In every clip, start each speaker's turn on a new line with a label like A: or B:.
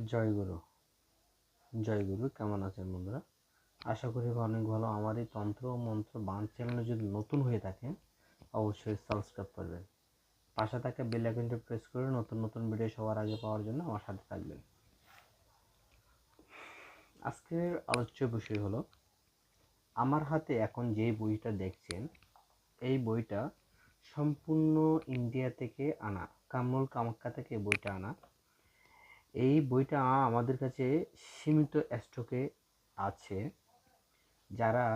A: জয়গুরু। জয়গুরু, কেমন আছেন বন্ধুরা? আশা করি অনেক ভালো। আমার এই তন্ত্র মন্ত্র বান চ্যানেলে যদি নতুন হয়ে থাকেন, অবশ্যই সাবস্ক্রাইব করবেন। পাশে থাকা বেল আইকনটি প্রেস করে নতুন নতুন ভিডিও সবার আগে পাওয়ার জন্য আমার সাথে থাকবেন। আজকের আলোচ্য বিষয় হলো, আমার হাতে এখন যে বইটা দেখছেন, এই বইটা সম্পূর্ণ ইন্ডিয়া থেকে আনা, কামরুল কামাখ্যা থেকে বইটা আনা। এই বইটা আমাদের কাছে সীমিত স্টকে আছে। যারা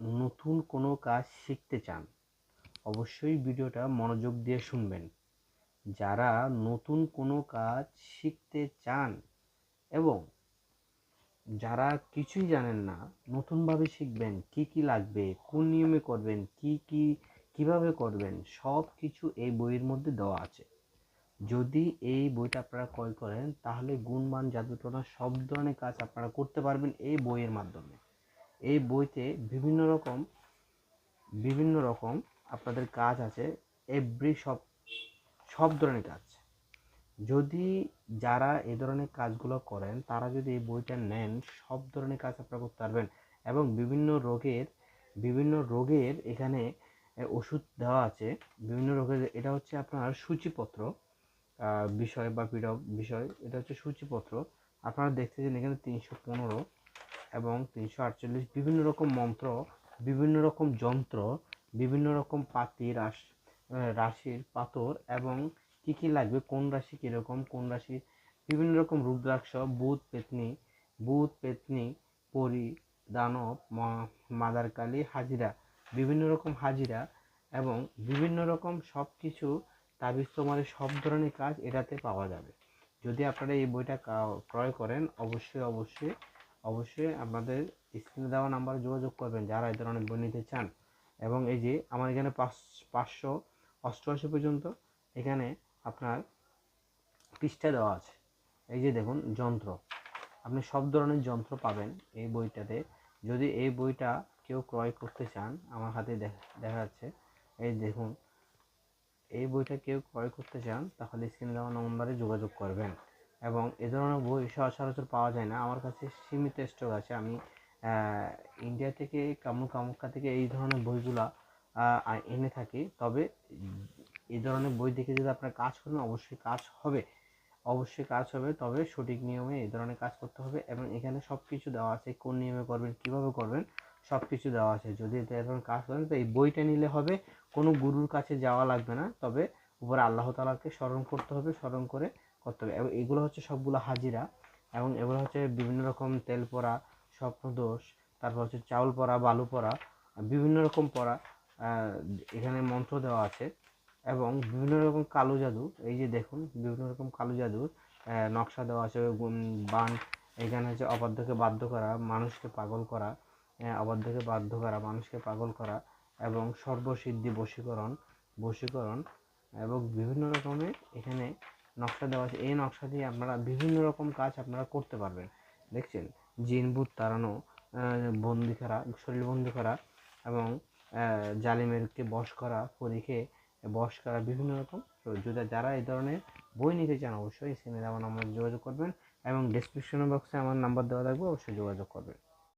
A: নতুন কোনো কাজ শিখতে চান, অবশ্যই ভিডিওটা মনোযোগ দিয়ে শুনবেন। যারা নতুন কোনো কাজ শিখতে চান এবং যারা কিছুই জানেন না, নতুনভাবে শিখবেন, কি কি লাগবে, কোন নিয়মে করবেন, কি কি, কীভাবে করবেন সব কিছু এই বইয়ের মধ্যে দেওয়া আছে। যদি এই বইটা আপনারা ক্রয় করেন, তাহলে গুণমান জাদুটনা সব ধরনের কাজ আপনারা করতে পারবেন এই বইয়ের মাধ্যমে। এই বইতে বিভিন্ন রকম বিভিন্ন রকম আপনাদের কাজ আছে এভরি সব সব ধরনের কাজ। যদি যারা এই ধরনের কাজগুলো করেন, তারা যদি এই বইটা নেন, সব ধরনের কাজ আপনারা করতে পারবেন এবং বিভিন্ন রোগের বিভিন্ন রোগের এখানে ওষুধ দেওয়া আছে। বিভিন্ন রোগের, এটা হচ্ছে আপনার সূচিপত্র। বিষয় বা পীড়ক বিষয়, এটা হচ্ছে সূচিপত্র। আপনারা দেখতেছেন এখানে তিনশো পনেরো এবং তিনশো আটচল্লিশ। বিভিন্ন রকম মন্ত্র, বিভিন্ন রকম যন্ত্র, বিভিন্ন রকম পাতি রাশ রাশির পাথর এবং কী কী লাগবে, কোন রাশি কীরকম, কোন রাশি, বিভিন্ন রকম রুদ্রাক্ষ, বুধ, পেতনি বুধ, পেতনি, পরি, দানব মাদারকালী হাজিরা, বিভিন্ন রকম হাজিরা এবং বিভিন্ন রকম সব কিছু তাবিজ তোমার সব ধরনের কাজ এটাতে পাওয়া যাবে। যদি আপনারা এই বইটা ক্রয় করেন, অবশ্যই অবশ্যই অবশ্যই আপনাদের স্ক্রিনে দেওয়া নাম্বারে যোগাযোগ করবেন যারা এই ধরনের বই নিতে চান। এবং এই যে আমার এখানে পাঁচ, পাঁচশো অষ্টআশি পর্যন্ত এখানে আপনার পৃষ্ঠা দেওয়া আছে। এই যে দেখুন, যন্ত্র। আপনি সব ধরনের যন্ত্র পাবেন এই বইটাতে। যদি এই বইটা কেউ ক্রয় করতে চান, আমার হাতে দেখা যাচ্ছে। এই দেখুন এই বইটা কেউ ক্রয় করতে চান, তাহলে স্ক্রিনে দেওয়া নম্বরে যোগাযোগ করবেন। এবং এ ধরনের বই সচরাচর পাওয়া যায় না। আমার কাছে সীমিত স্টক আছে। আমি ইন্ডিয়া থেকে কামু কামুক্কা থেকে এই ধরনের বইগুলা এনে থাকি। তবে এই ধরনের বই দেখে যদি আপনার কাজ করেন, অবশ্যই কাজ হবে। অবশ্যই কাজ হবে। তবে সঠিক নিয়মে এই ধরনের কাজ করতে হবে। এবং এখানে সব কিছু দেওয়া আছে। কোন নিয়মে করবেন, কীভাবে করবেন সব কিছু দেওয়া আছে। যদি এরকম কাজ করেন, তো এই বইটা নিলে হবে, কোনো গুরুর কাছে যাওয়া লাগবে না। তবে উপরে আল্লাহ তালাকে স্মরণ করতে হবে, স্মরণ করে করতে হবে। এবং এগুলো হচ্ছে সবগুলো হাজিরা। এবং এগুলো হচ্ছে বিভিন্ন রকম তেল পরা স্বপ্নদোষ, তারপর হচ্ছে চাউল পরা বালু পরা বিভিন্ন রকম পরা এখানে মন্ত্র দেওয়া আছে। এবং বিভিন্ন রকম কালো জাদু, এই যে দেখুন, বিভিন্ন রকম কালো জাদুর নকশা দেওয়া আছে। বান, এখানে হচ্ছে অবাধ্যকে বাধ্য করা, মানুষকে পাগল করা অবাধ্যকে বাধ্য করা, মানুষকে পাগল করা এবং সর্বসিদ্ধি বশীকরণ বশীকরণ এবং বিভিন্ন রকমের এখানে নকশা দেওয়া আছে। এই নকশা দিয়ে আপনারা বিভিন্ন রকম কাজ আপনারা করতে পারবেন। দেখছেন? জিন, ভূত তাড়ানো বন্দি করা, শরীর বন্দি করা এবং জালিমেরকে বশ করা, পরীকে বশ করা, বিভিন্ন রকম যদি যারা এই ধরনের বই নিতে চান অবশ্যই দেওয়া নাম্বার যোগাযোগ করবেন এবং ডিসক্রিপশন বক্সে আমার নাম্বার দেওয়া থাকবে, অবশ্যই যোগাযোগ করবেন।